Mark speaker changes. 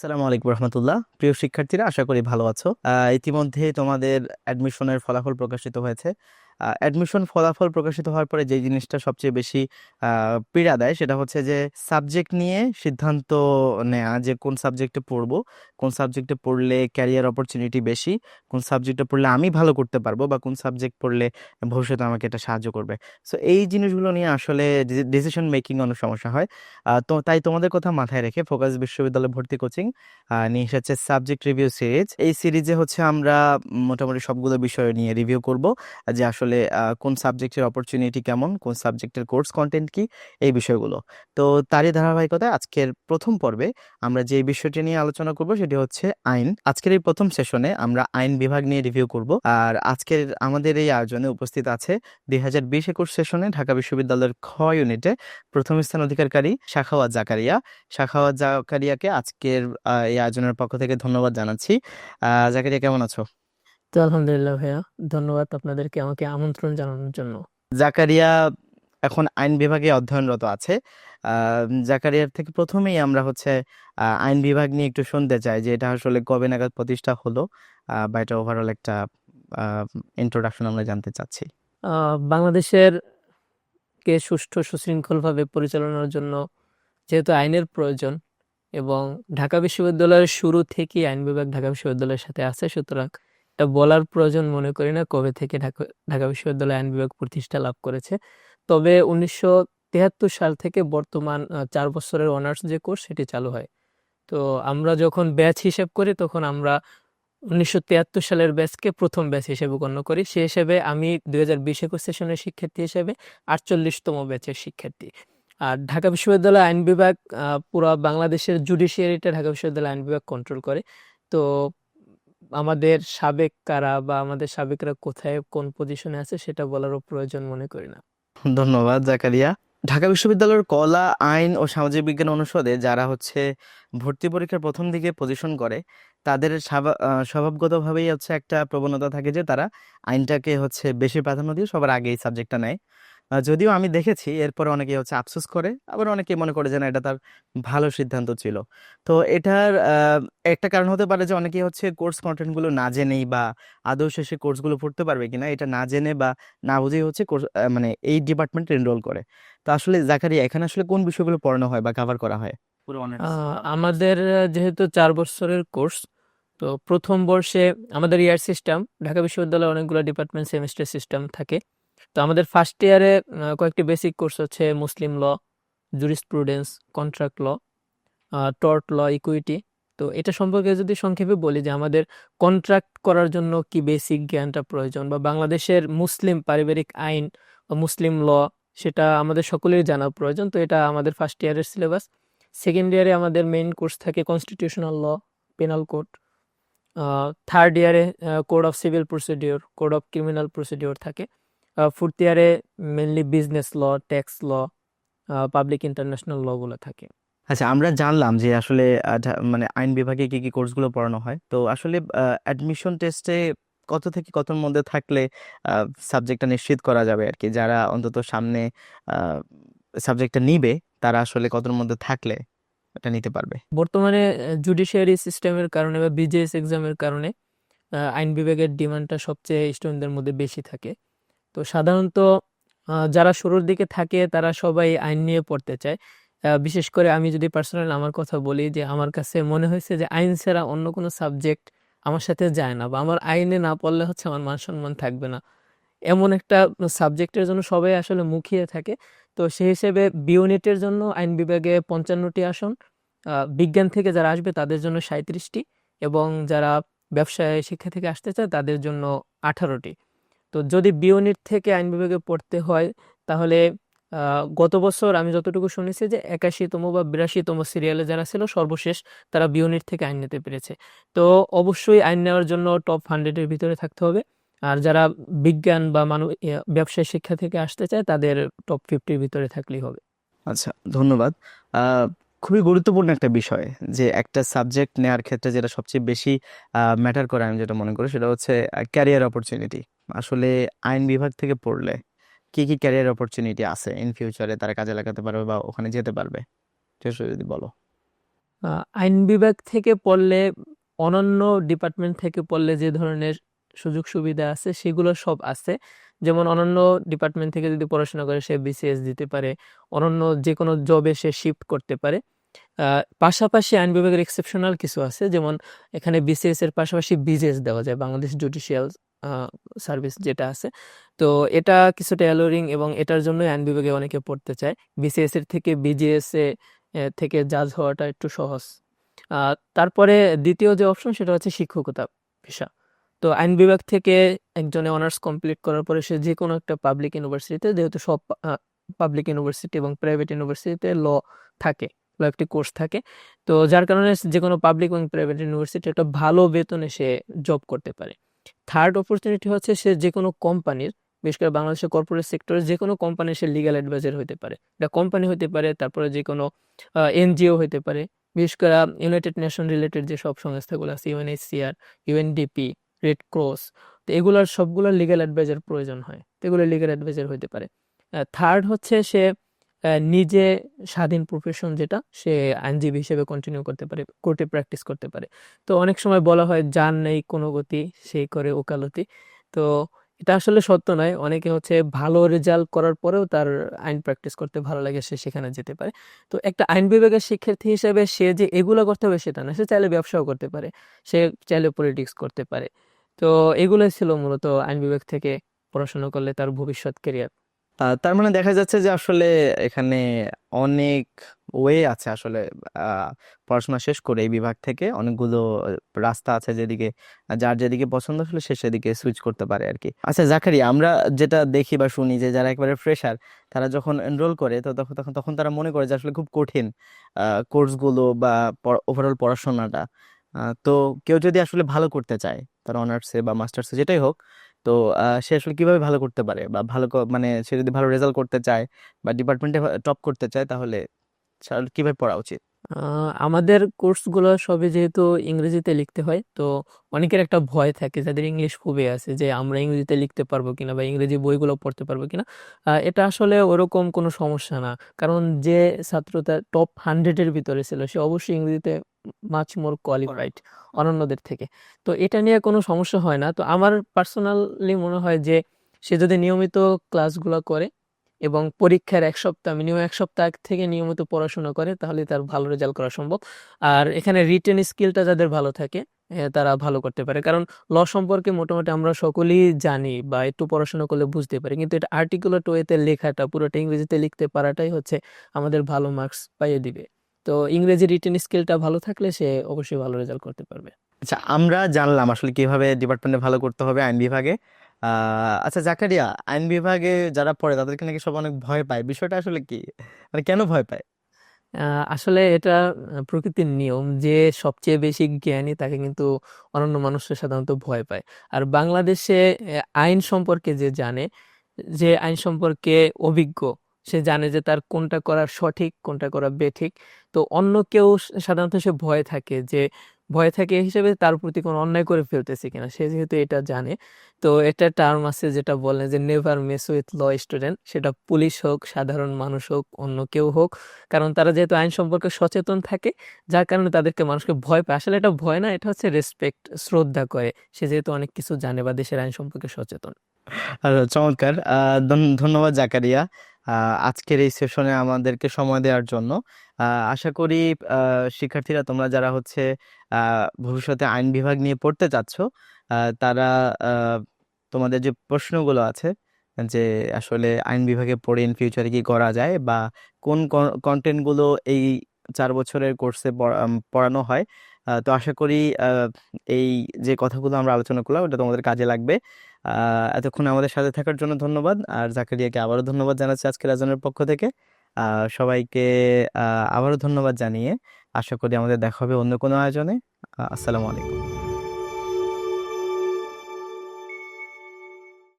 Speaker 1: সালামু আলাইকুম রহমতুল্লাহ। প্রিয় শিক্ষার্থীরা, আশা করি ভালো আছো। ইতিমধ্যে তোমাদের অ্যাডমিশনের ফলাফল প্রকাশিত হয়েছে। অ্যাডমিশন ফলাফল প্রকাশিত হওয়ার পরে যে জিনিসটা সবচেয়ে বেশি পীড়া দেয় সেটা হচ্ছে যে সাবজেক্ট নিয়ে সিদ্ধান্ত নেওয়া যে কোন সাবজেক্টে পড়ব, কোন সাবজেক্টে পড়লে ক্যারিয়ার অপরচুনিটি বেশি, কোন সাবজেক্টে পড়লে আমি ভালো করতে পারব বা কোন সাবজেক্ট পড়লে ভবিষ্যতে আমাকে এটা সাহায্য করবে। সো এই জিনিসগুলো নিয়ে আসলে ডিসিশন মেকিং অনেক সমস্যা হয়। তো তাই তোমাদের কথা মাথায় রেখে ফোকাস বিশ্ববিদ্যালয় ভর্তি কোচিং নিয়ে এসেছে সাবজেক্ট রিভিউ সিরিজ এই সিরিজে হচ্ছে আমরা মোটামুটি সবগুলো বিষয় নিয়ে রিভিউ করব, যে আসলে আহ, কোন সাবজেক্টের অপরচুনিটি কেমন কোন সাবজেক্টের কোর্স কন্টেন্ট কি এই বিষয়গুলো। তো তারই ধারাবাহিকতায় আজকের প্রথম পর্বে আমরা যে বিষয়টি নিয়ে আলোচনা করব সেটি হচ্ছে আইন। আজকের এই প্রথম সেশনে আমরা আইন বিভাগ নিয়ে রিভিউ করব। আর আজকের আমাদের এই আয়োজনে উপস্থিত আছে দুই হাজার বিশ একুশ সেশনে ঢাকা বিশ্ববিদ্যালয়ের খ ইউনিটে প্রথম স্থান অধিকারকারী শাখাওয়াত জাকারিয়া। শাখাওয়াত জাকারিয়াকে আজকের এই আয়োজনের পক্ষ থেকে ধন্যবাদ জানাচ্ছি। জাকারিয়া কেমন আছো?
Speaker 2: তো আলহামদুলিল্লাহ ভাইয়া ধন্যবাদ আপনাদেরকে আমাকে আমন্ত্রণ জানানোর জন্য।
Speaker 1: জাকারিয়া এখন আইন বিভাগে অধ্যয়নরত আছে। জাকারিয়ার থেকে প্রথমেই আমরা হচ্ছে আইন বিভাগ নিয়ে একটু শুনতে চাই যে এটা আসলে কবে নাগাদ প্রতিষ্ঠা হলো বা এটা ওভারঅল একটা ইন্ট্রোডাকশন আমরা জানতে চাচ্ছি।
Speaker 2: বাংলাদেশের কে সুষ্ঠু সুশৃঙ্খলভাবে পরিচালনার জন্য যেহেতু আইনের প্রয়োজন এবং ঢাকা বিশ্ববিদ্যালয়ের শুরু থেকেই আইন বিভাগ ঢাকা বিশ্ববিদ্যালয়ের সাথে আছে সুতরাং এটা বলার প্রয়োজন মনে করি না। কবে থেকে ঢাকা ঢাকা বিশ্ববিদ্যালয় আইন বিভাগ প্রতিষ্ঠা লাভ করেছে। তবে উনিশশো তেহাত্তর সাল থেকে বর্তমান চার বছরের অনার্স যে কোর্স, সেটি চালু হয়। তো আমরা যখন ব্যাচ হিসেব করি, তখন আমরা উনিশশো তিয়াত্তর সালের ব্যাচকে প্রথম ব্যাচ হিসেবে গণ্য করি। সে হিসেবে আমি দুই হাজার বিশ একুশ সেশনের শিক্ষার্থী হিসেবে, আটচল্লিশতম ব্যাচের শিক্ষার্থী। আর ঢাকা বিশ্ববিদ্যালয় আইন বিভাগ পুরো বাংলাদেশের জুডিশিয়ারিটা ঢাকা বিশ্ববিদ্যালয় আইন বিভাগ কন্ট্রোল করে। তো আমাদের সাবেক কারা বা আমাদের সাবেকরা কোথায় কোন পজিশনে আছে সেটা বলারও প্রয়োজন মনে করি না।
Speaker 1: ধন্যবাদ জাকারিয়া। ঢাকা বিশ্ববিদ্যালয়ের কলা, আইন ও সামাজিক বিজ্ঞান অনুষদে যারা হচ্ছে ভর্তি পরীক্ষার প্রথম দিকে পজিশন করে, তাদের স্বভাবগতভাবেই হচ্ছে একটা প্রবণতা থাকে যে তারা আইনটাকে হচ্ছে বেশি প্রাধান্য দিয়ে সবার আগে এই সাবজেক্টটা নেয়। যদিও আমি দেখেছি এরপরে অনেকে হচ্ছে আফসোস করে আবার অনেকে মনে করে যে না এটা তার ভালো সিদ্ধান্ত ছিল। তো এটার আহ, একটা কারণ হতে পারে যে অনেকে হচ্ছে কোর্স কন্টেন্টগুলো না জেনেই বা আদৌ শেষে কোর্সগুলো পড়তে পারবে কিনা এটা না জেনে বা না বুঝেই হচ্ছে কোর্স মানে এই ডিপার্টমেন্টে এনরোল করে। তো আসলে জাকারিয়া এখানে আসলে কোন বিষয়গুলো পড়ানো হয় বা কভার করা হয়?
Speaker 2: আমাদের যেহেতু চার বছরের কোর্স তো প্রথম বর্ষে আমাদের ইয়ার সিস্টেম ঢাকা বিশ্ববিদ্যালয়ে অনেকগুলো ডিপার্টমেন্ট সেমিস্টার সিস্টেম থাকে। তো আমাদের ফার্স্ট ইয়ারে কয়েকটি বেসিক কোর্স হচ্ছে Muslim law jurisprudence contract law tort law equity তো এটা সম্পর্কে যদি সংক্ষেপে বলি যে আমাদের কন্ট্রাক্ট করার জন্য কি বেসিক জ্ঞানটা প্রয়োজন বা বাংলাদেশের মুসলিম পারিবারিক আইন বা মুসলিম ল সেটা আমাদের সকলেরই জানা প্রয়োজন। তো এটা আমাদের ফার্স্ট ইয়ারের সিলেবাস সেকেন্ড ইয়ারে আমাদের মেইন কোর্স থাকে constitutional law penal code third ইয়ারে code of civil procedure code of criminal procedure থাকে। ফোর্থ ইয়ারে mainly business law tax law public international law লগুলো থাকে।
Speaker 1: আচ্ছা আমরা জানলাম যে আসলে মানে আইন বিভাগে কি কি কোর্সগুলো পড়ানো হয়। তো আসলে অ্যাডমিশন টেস্টে কত থেকে কতর মধ্যে থাকলে সাবজেক্টটা নিশ্চিত করা যাবে আর কি? যারা অন্তত সামনে সাবজেক্টটা নিবে তারা আসলে কতর মধ্যে থাকলে এটা নিতে পারবে?
Speaker 2: বর্তমানে জুডিশিয়ারি সিস্টেমের কারণে বা বিজেএস এক্সামের কারণে আইন বিভাগের ডিমান্ডটা সবচেয়ে স্টুডেন্টদের মধ্যে বেশি থাকে। তো সাধারণত যারা শুরুর দিকে থাকে তারা সবাই আইন নিয়ে পড়তে চায়। বিশেষ করে আমি যদি পার্সোনাল আমার কথা বলি যে আমার কাছে মনে হয়েছে যে আইন ছাড়া অন্য কোনো সাবজেক্ট আমার সাথে যায় না বা আমার আইনে না পড়লে হচ্ছে আমার মান সম্মান থাকবে না। এমন একটা সাবজেক্টের জন্য সবাই আসলে মুখিয়ে থাকে। তো সেই হিসেবে বিউনিটের জন্য আইন বিভাগে পঞ্চান্নটি আসন বিজ্ঞান থেকে যারা আসবে তাদের জন্য সাঁত্রিশটি এবং যারা ব্যবসায় শিক্ষা থেকে আসতে চায় তাদের জন্য আঠারোটি। তো যদি বিউনিট থেকে আইন বিভাগে পড়তে হয় তাহলে গত বছর আমি যতটুকু শুনেছি যে একাশিতম বা বিরাশিতম সিরিয়ালে যারা ছিল সর্বশেষ তারা বিউনিট থেকে আইন নিতে পেরেছে। তো অবশ্যই আইন নেওয়ার জন্য টপ হান্ড্রেডের ভিতরে থাকতে হবে। আর যারা বিজ্ঞান বা ইয়া, ব্যবসায় শিক্ষা থেকে আসতে চায় তাদের টপ ফিফটির ভিতরে থাকলেই হবে।
Speaker 1: আচ্ছা ধন্যবাদ। খুবই গুরুত্বপূর্ণ একটা বিষয় যে একটা সাবজেক্ট নেওয়ার ক্ষেত্রে যেটা সবচেয়ে বেশি ম্যাটার করে আমি যেটা মনে করি সেটা হচ্ছে ক্যারিয়ার অপরচুনিটি আসলে আইন বিভাগ থেকে পড়লে কি কি ক্যারিয়ার অপরচুনিটি আছে ইন ফিউচারে তারা কাজে লাগাতে পারবে বা ওখানে যেতে পারবে? যদি বলো।
Speaker 2: আইন বিভাগ থেকে পড়লে, অনন্য ডিপার্টমেন্ট থেকে পড়লে যে ধরনের সুযোগ সুবিধা আছে সেগুলো সব আছে। যেমন অনন্য ডিপার্টমেন্ট থেকে যদি পড়াশোনা করে সে বিসিএস দিতে পারে, অনন্য যে কোনো জবে সে শিফট করতে পারে। পাশাপাশি আইন বিভাগের এক্সেপশনাল কিছু আছে যেমন এখানে বিসিএস এর পাশাপাশি বিজেএস দেওয়া যায় বাংলাদেশ জুডিশিয়াল সার্ভিস যেটা আছে। তো এটা কিছুটা অ্যালোরিং এবং এটার জন্য আইন বিভাগে অনেকে পড়তে চায়। বিসিএস এর থেকে বিজেএস এ, থেকে জাজ হওয়াটা একটু সহজ। তারপরে দ্বিতীয় যে অপশন সেটা হচ্ছে শিক্ষকতা পেশা তো আইন বিভাগ থেকে একজনে অনার্স কমপ্লিট করার পরে সে যে কোনো একটা পাবলিক ইউনিভার্সিটিতে যেহেতু সব পাবলিক ইউনিভার্সিটি এবং প্রাইভেট ইউনিভার্সিটিতে ল থাকে। ল একটি কোর্স থাকে। তো যার কারণে যে কোনো পাবলিক এবং প্রাইভেট ইউনিভার্সিটি একটা ভালো বেতনে সে জব করতে পারে। থার্ড অপরচুনিটি হচ্ছে সে যে কোনো কোম্পানির বিশেষ করে বাংলাদেশের কর্পোরেট সেক্টরে যে কোনো কোম্পানির সে লিগ্যাল অ্যাডভাইজার হতে পারে। এটা কোম্পানি হতে পারে, তারপরে যে কোনো এনজিও হতে পারে। বিশেষ করে ইউনাইটেড নেশন রিলেটেড যে সব সংস্থাগুলো আছে ইউএনএইচসিআর ইউএনডিপি রেড ক্রস তো এগুলোর সবগুলোর লিগ্যাল অ্যাডভাইজার প্রয়োজন হয়। তো এগুলো লিগ্যাল অ্যাডভাইজার হতে পারে। থার্ড হচ্ছে সে নিজে স্বাধীন প্রফেশন যেটা, সে আইনজীবী হিসেবে কন্টিনিউ করতে পারে কোর্টে প্র্যাকটিস করতে পারে। তো অনেক সময় বলা হয়, যার নেই কোনো গতি সেই করে ওকালতি। তো এটা আসলে সত্য নয়। অনেকে হচ্ছে ভালো রেজাল্ট করার পরেও তার আইন প্র্যাকটিস করতে ভালো লাগে, সে সেখানে যেতে পারে। তো একটা আইন বিভাগের শিক্ষার্থী হিসেবে সে যে এগুলো করতে হবে, সেটা না। সে চাইলে ব্যবসাও করতে পারে, সে চাইলে পলিটিক্স করতে পারে। তো এগুলোই ছিল মূলত আইন বিভাগ থেকে পড়াশোনা করলে তার ভবিষ্যৎ কেরিয়ার
Speaker 1: তার মানে দেখা যাচ্ছে যে আসলে এখানে অনেক ওয়ে আছে আসলে পড়াশোনা শেষ করে এই বিভাগ থেকে। অনেকগুলো রাস্তা আছে যেদিকে, যার যেদিকে পছন্দ আসলে সে সেদিকে সুইচ করতে পারে আর কি আচ্ছা জাকারি আমরা যেটা দেখি বা শুনি যে যারা একবারে ফ্রেশার তারা যখন এনরোল করে তো তখন তখন তখন তারা মনে করে যে আসলে খুব কঠিন কোর্সগুলো বা ওভারঅল পড়াশোনাটা। তো কেউ যদি আসলে ভালো করতে চায়, তার অনার্সে বা মাস্টার্সে যেটাই হোক তো সে আসলে কীভাবে ভালো করতে পারে? বা ভালো মানে সে যদি ভালো রেজাল্ট করতে চায় বা ডিপার্টমেন্টে টপ করতে চায় তাহলে কীভাবে পড়া উচিত?
Speaker 2: আমাদের কোর্সগুলো সবই যেহেতু ইংরেজিতে লিখতে হয় তো অনেকের একটা ভয় থাকে যাদের ইংলিশ খুবই আছে যে আমরা ইংরেজিতে লিখতে পারব কিনা বা ইংরেজি বইগুলো পড়তে পারব কিনা। এটা আসলে ওরকম কোনো সমস্যা না। কারণ যে ছাত্রটা টপ হান্ড্রেডের ভিতরে ছিল সে অবশ্যই ইংরেজিতে মাচ মোর কোয়ালিফাইড অন্যান্যদের থেকে। তো এটা নিয়ে কোনো সমস্যা হয় না। তো আমার পার্সোনালি মনে হয় যে সে যদি নিয়মিত ক্লাসগুলো করে এবং পরীক্ষার এক সপ্তাহ মিনিমাম এক সপ্তাহ থেকে নিয়মিত পড়াশোনা করে, তাহলে তার ভালো রেজাল্ট করা সম্ভব। আর এখানে রিটেন স্কিলটা যাদের ভালো থাকে তারা ভালো করতে পারে। কারণ ল সম্পর্কে মোটামুটি আমরা সকলেই জানি বা একটু পড়াশোনা করলে বুঝতে পারি। কিন্তু এটা আর্টিকুলার ওয়েতে লেখাটা, পুরোটা ইংরেজিতে লিখতে পারাটাই হচ্ছে আমাদের ভালো মার্কস পাইয়ে দিবে। তো ইংরেজি রিটেন স্কিলটা ভালো থাকলে সে অবশ্যই ভালো রেজাল্ট করতে পারবে।
Speaker 1: আচ্ছা আমরা জানলাম আসলে কীভাবে ডিপার্টমেন্টে ভালো করতে হবে আইন বিভাগে। আচ্ছা জাকারিয়া, আইন বিভাগে যারা পড়ে, তাদেরকে নাকি সব অনেক ভয় পায়? বিষয়টা আসলে কি? মানে কেন ভয় পায়?
Speaker 2: আসলে এটা প্রকৃতির নিয়ম যে সবচেয়ে বেশি জ্ঞানী তাকে কিন্তু অন্যান্য মানুষের সাধারণত ভয় পায়। আর বাংলাদেশে আইন সম্পর্কে যে জানে, যে আইন সম্পর্কে অভিজ্ঞ, সে জানে যে তার কোনটা করা সঠিক, কোনটা করা বেঠিক। তো অন্য কেউ সাধারণত সে ভয় থাকে যে ভয় থাকে হিসেবে তার প্রতি কোনো অন্যায় করে ফেলতেছে কিনা সে যেহেতু এটা জানে। তো এটা টার্ম আছে যেটা বলে যে never mess with law student সেটা পুলিশ হোক সাধারণ মানুষ হোক অন্য কেউ হোক কারণ তারা যেহেতু আইন সম্পর্কে সচেতন থাকে যার কারণে তাদেরকে মানুষকে ভয় পায়। আসলে এটা ভয় না এটা হচ্ছে রেসপেক্ট শ্রদ্ধা করে। সে যেহেতু অনেক কিছু জানে বা দেশের আইন সম্পর্কে সচেতন।
Speaker 1: আর চমৎকার। আহ, ধন- ধন্যবাদ জাকারিয়া। আজকের এই সেশনে আমাদেরকে সময় দেওয়ার জন্য। আশা করি শিক্ষার্থীরা তোমরা যারা হচ্ছে ভবিষ্যতে আইন বিভাগ নিয়ে পড়তে চাচ্ছ তারা তোমাদের যে প্রশ্নগুলো আছে, যে আসলে আইন বিভাগে পড়ে ইন ফিউচারে কি করা যায় বা কোন কন্টেন্টগুলো এই চার বছরের কোর্সে পড়ানো হয় তো আশা করি এই যে কথাগুলো আমরা আলোচনা করলাম, ওটা তোমাদের কাজে লাগবে। এতক্ষণ আমাদের সাথে থাকার জন্য ধন্যবাদ। আর জাকারিয়াকে আবারও ধন্যবাদ জানাচ্ছি আজকের আয়োজনের পক্ষ থেকে। সবাইকে আবারও ধন্যবাদ জানিয়ে আশা করি আমাদের দেখা হবে অন্য কোনো আয়োজনে। আসসালামু আলাইকুম।